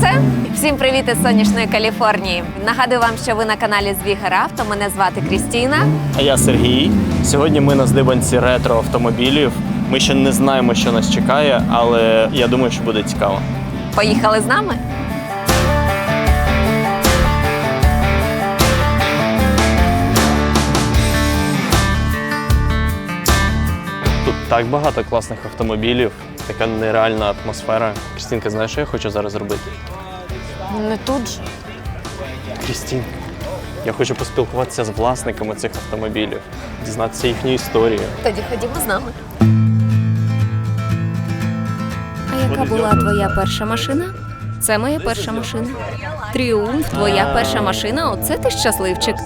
сонце. Всім привіт із сонячної Каліфорнії. Нагадую вам, що ви на каналі Звігер Авто. Мене звати Крістіна. А я Сергій. Сьогодні ми на здибанці ретро автомобілів. Ми ще не знаємо, що нас чекає, але я думаю, що буде цікаво. Поїхали з нами. Тут так багато класних автомобілів, така нереальна атмосфера. Крістінка, знаєш, що я хочу зараз зробити? Не тут ж. Крістінка, я хочу поспілкуватися з власниками цих автомобілів, дізнатися їхню історію. Тоді ходімо з нами. А яка була твоя перша машина? Це моя перша машина. Тріумф, твоя перша машина. Оце ти щасливчик.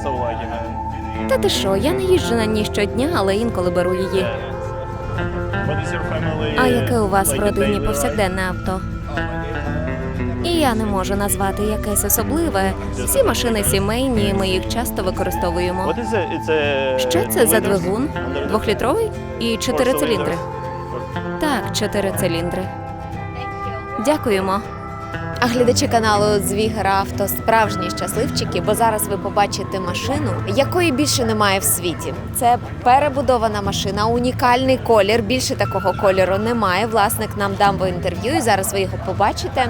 Та ти що, я не їжджу на ній щодня, але інколи беру її. А яке у вас в родині повсякденне авто? І я не можу назвати якесь особливе. Всі машини сімейні, ми їх часто використовуємо. Що це за двигун? Двохлітровий і чотири циліндри. Так, чотири циліндри. Дякуємо. А глядачі каналу Звігра Авто справжні щасливчики, бо зараз ви побачите машину, якої більше немає в світі. Це перебудована машина, унікальний колір. Більше такого кольору немає. Власник нам дав в інтерв'ю, і зараз ви його побачите.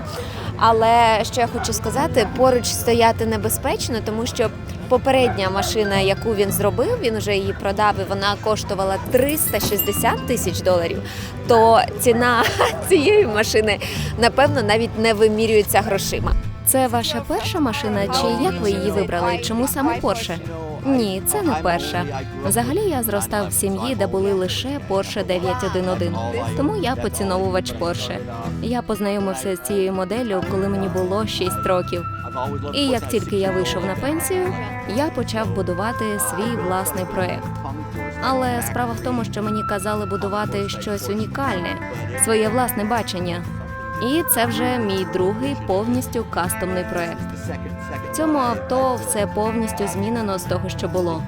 Але що я хочу сказати, поруч стояти небезпечно, тому що попередня машина, яку він зробив, він вже її продав, і вона коштувала 360 тисяч доларів. То ціна цієї машини напевно навіть не вимірюється грошима. Це ваша перша машина, чи як ви її вибрали? Чому саме Порше? Ні, це не перша. Взагалі я зростав в сім'ї, де були лише Porsche 911. Тому я поціновувач Porsche. Я познайомився з цією моделлю, коли мені було 6 років. І як тільки я вийшов на пенсію, я почав будувати свій власний проект. Але справа в тому, що мені казали будувати щось унікальне, своє власне бачення. І це вже мій другий повністю кастомний проект. В цьому авто все повністю змінено з того, що було.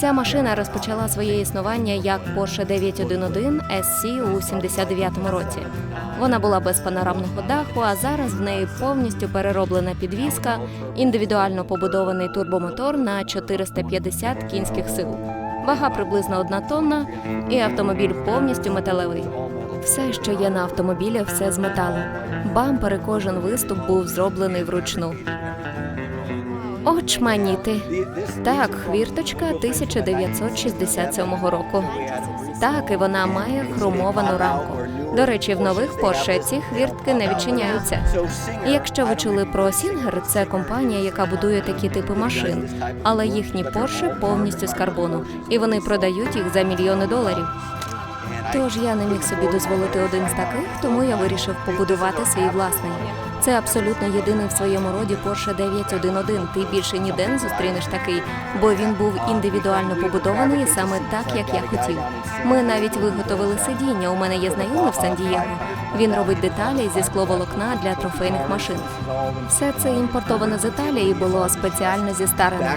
Ця машина розпочала своє існування як Porsche 911 SC у 79-му році. Вона була без панорамного даху, а зараз в неї повністю перероблена підвізка, індивідуально побудований турбомотор на 450 кінських сил. Вага приблизно одна тонна, і автомобіль повністю металевий. Все, що є на автомобілі, все з металу. Бампер і кожен виступ був зроблений вручну. Очманіти. Так, хвірточка 1967 року. Так, і вона має хромовану рамку. До речі, в нових Porsche ці хвіртки не відчиняються. Якщо ви чули про Сінгер, це компанія, яка будує такі типи машин, але їхні Porsche повністю з карбону, і вони продають їх за мільйони доларів. Тож я не міг собі дозволити один з таких, тому я вирішив побудувати свій власний. Це абсолютно єдиний в своєму роді Porsche 911. Ти більше ніде не зустрінеш такий, бо він був індивідуально побудований саме так, як я хотів. Ми навіть виготовили сидіння. У мене є знайомий в Сан-Дієго. Він робить деталі зі скловолокна для трофейних машин. Все це імпортоване з Італії було спеціально зістарено.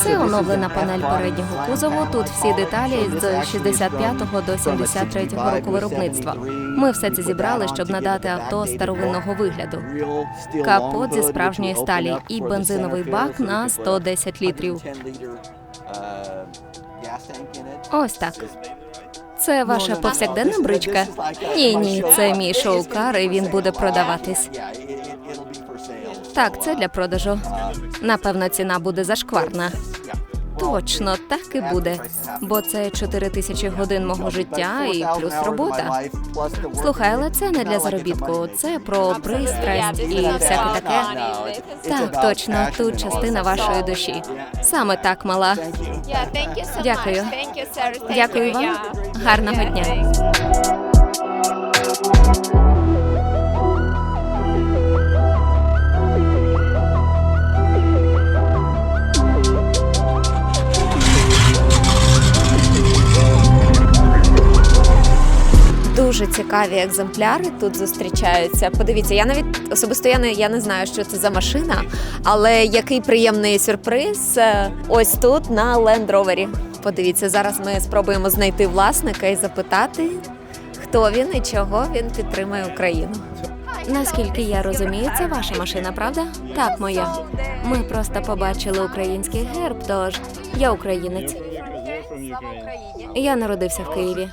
Це оновлена панель переднього кузову. Тут всі деталі з 65 до 73 року виробництва. Ми все це зібрали, щоб надати авто старовинного вигляду. Капот зі справжньої сталі і бензиновий бак на 110 літрів. Ось так. Це ваша повсякденна бричка? Ні, ні, це мій шоу-кар, і він буде продаватись. Так, це для продажу. Напевно, ціна буде зашкварна. Точно, так і буде. Бо це 4 тисячі годин мого життя і плюс робота. Слухай, але це не для заробітку, це про пристрасть і всяке таке. Так, точно, тут частина вашої душі. Саме так, мала. Дякую. Дякую вам. Гарного дня. Дуже цікаві екземпляри тут зустрічаються. Подивіться, я навіть особисто я не, я не знаю, що це за машина, але який приємний сюрприз е, ось тут на Land Rover. Подивіться, зараз ми спробуємо знайти власника і запитати, хто він і чого він підтримує Україну. Наскільки я розумію, це ваша машина, правда? Так, моя. Ми просто побачили український герб, тож я українець. Я народився в Києві.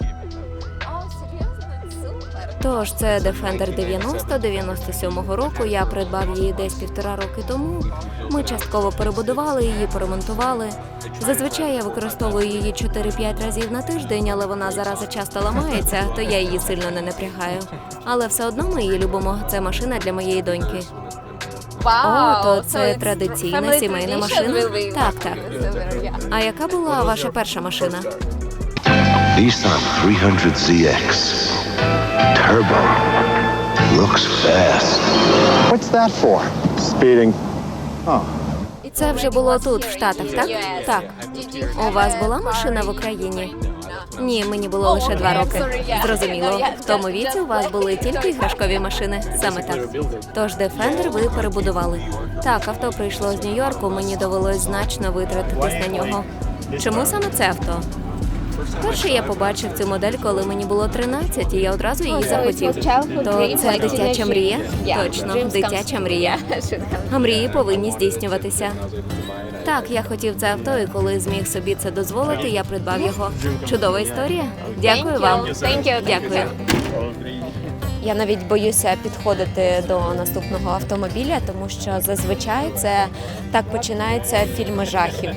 Тож це Defender 90 97-го року. Я придбав її десь півтора роки тому. Ми частково перебудували її, поремонтували. Зазвичай я використовую її 4-5 разів на тиждень, але вона зараза часто ламається, то я її сильно не напрягаю. Але все одно ми її любимо. Це машина для моєї доньки. О, то це традиційна сімейна машина? Так, так. А яка була ваша перша машина? Nissan 300ZX. Turbo. Looks fast. What's that for? Speeding. Це вже було тут, в Штатах, так? Так. У вас була машина в Україні? Ні, мені було лише два роки. Зрозуміло. В тому віці у вас були тільки іграшкові машини. Саме так. Тож Defender ви перебудували. Так, авто прийшло з Нью-Йорку. Мені довелось значно витратитись на нього. Чому саме це авто? Перше я побачив цю модель, коли мені було 13, і я одразу її захотів. То це дитяча мрія? Точно, дитяча мрія. А мрії повинні здійснюватися. Так, я хотів це авто, і коли зміг собі це дозволити, я придбав його. Чудова історія. Дякую вам. Дякую. Я навіть боюся підходити до наступного автомобіля, тому що зазвичай це так починаються фільми жахів.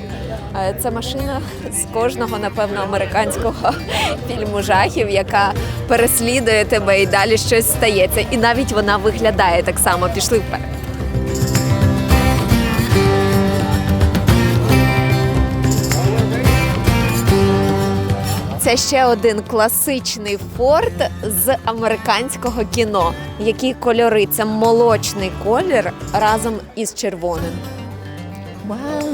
Е, Це машина з кожного, напевно, американського фільму жахів, яка переслідує тебе і далі щось стається. І навіть вона виглядає так само. Пішли вперед. Це ще один класичний форт з американського кіно. Які кольори? Це молочний колір разом із червоним. Вау!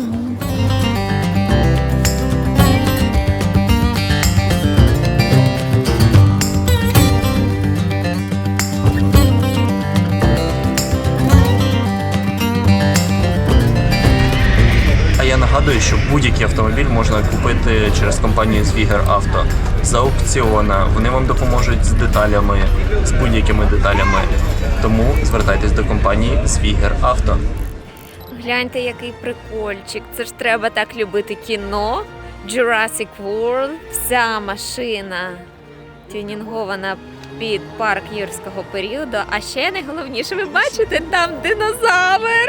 Нагадую, що будь-який автомобіль можна купити через компанію Звігер Авто за аукціона. Вони вам допоможуть з деталями, з будь-якими деталями. Тому звертайтесь до компанії Звігер Авто. Гляньте, який прикольчик. Це ж треба так любити кіно. Jurassic World. Вся машина тюнінгована під парк юрського періоду. А ще найголовніше, ви бачите, там динозавр.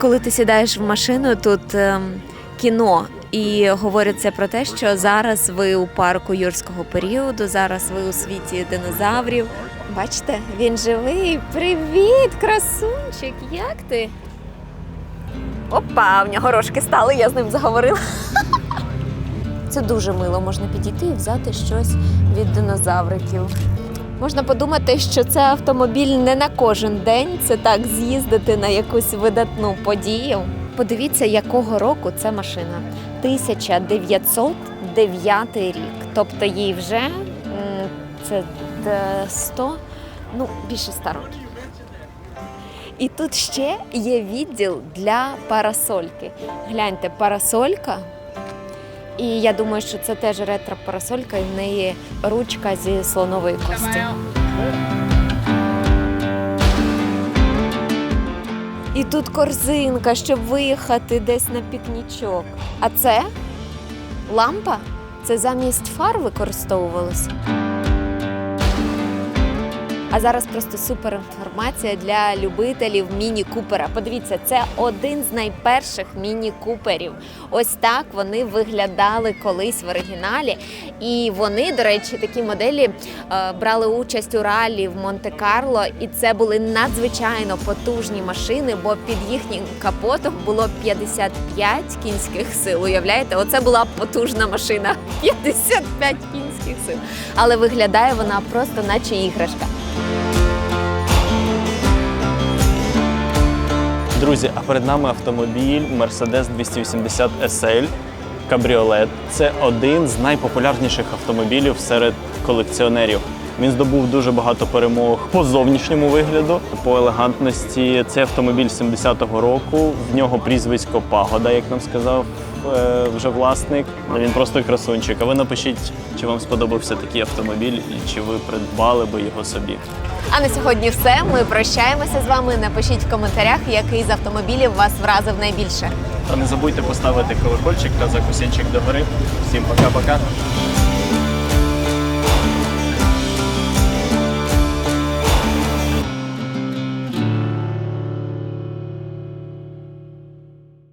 Коли ти сідаєш в машину, тут ем, кіно. І говориться про те, що зараз ви у парку юрського періоду, зараз ви у світі динозаврів. Бачите, він живий. Привіт, красунчик! Як ти? Опа, в нього рожки стали, я з ним заговорила. Це дуже мило, можна підійти і взяти щось від динозавриків. Можна подумати, що це автомобіль не на кожен день, це так з'їздити на якусь видатну подію. Подивіться, якого року ця машина. 1909 рік. Тобто їй вже це е, 100, ну більше 100 років. І тут ще є відділ для парасольки. Гляньте, парасолька. І я думаю, що це теж ретро-парасолька, і в неї ручка зі слонової кості. І тут корзинка, щоб виїхати десь на пікнічок. А це лампа? Це замість фар використовувалося. А зараз просто супер інформація для любителів міні-купера. Подивіться, це один з найперших міні-куперів. Ось так вони виглядали колись в оригіналі. І вони, до речі, такі моделі е, брали участь у ралі в Монте-Карло, і це були надзвичайно потужні машини, бо під їхнім капотом було 55 кінських сил. Уявляєте, оце була потужна машина. 55 кінських сил. Але виглядає вона просто наче іграшка. Друзі, а перед нами автомобіль Mercedes 280 SL кабріолет. Це один з найпопулярніших автомобілів серед колекціонерів. Він здобув дуже багато перемог по зовнішньому вигляду, по елегантності. Це автомобіль 70-го року. В нього прізвисько Пагода, як нам сказав е, вже власник. Він просто красунчик. А ви напишіть, чи вам сподобався такий автомобіль і чи ви придбали би його собі. А на сьогодні все. Ми прощаємося з вами. Напишіть в коментарях, який з автомобілів вас вразив найбільше. Та не забудьте поставити колокольчик та закусінчик догори. Всім пока-пока.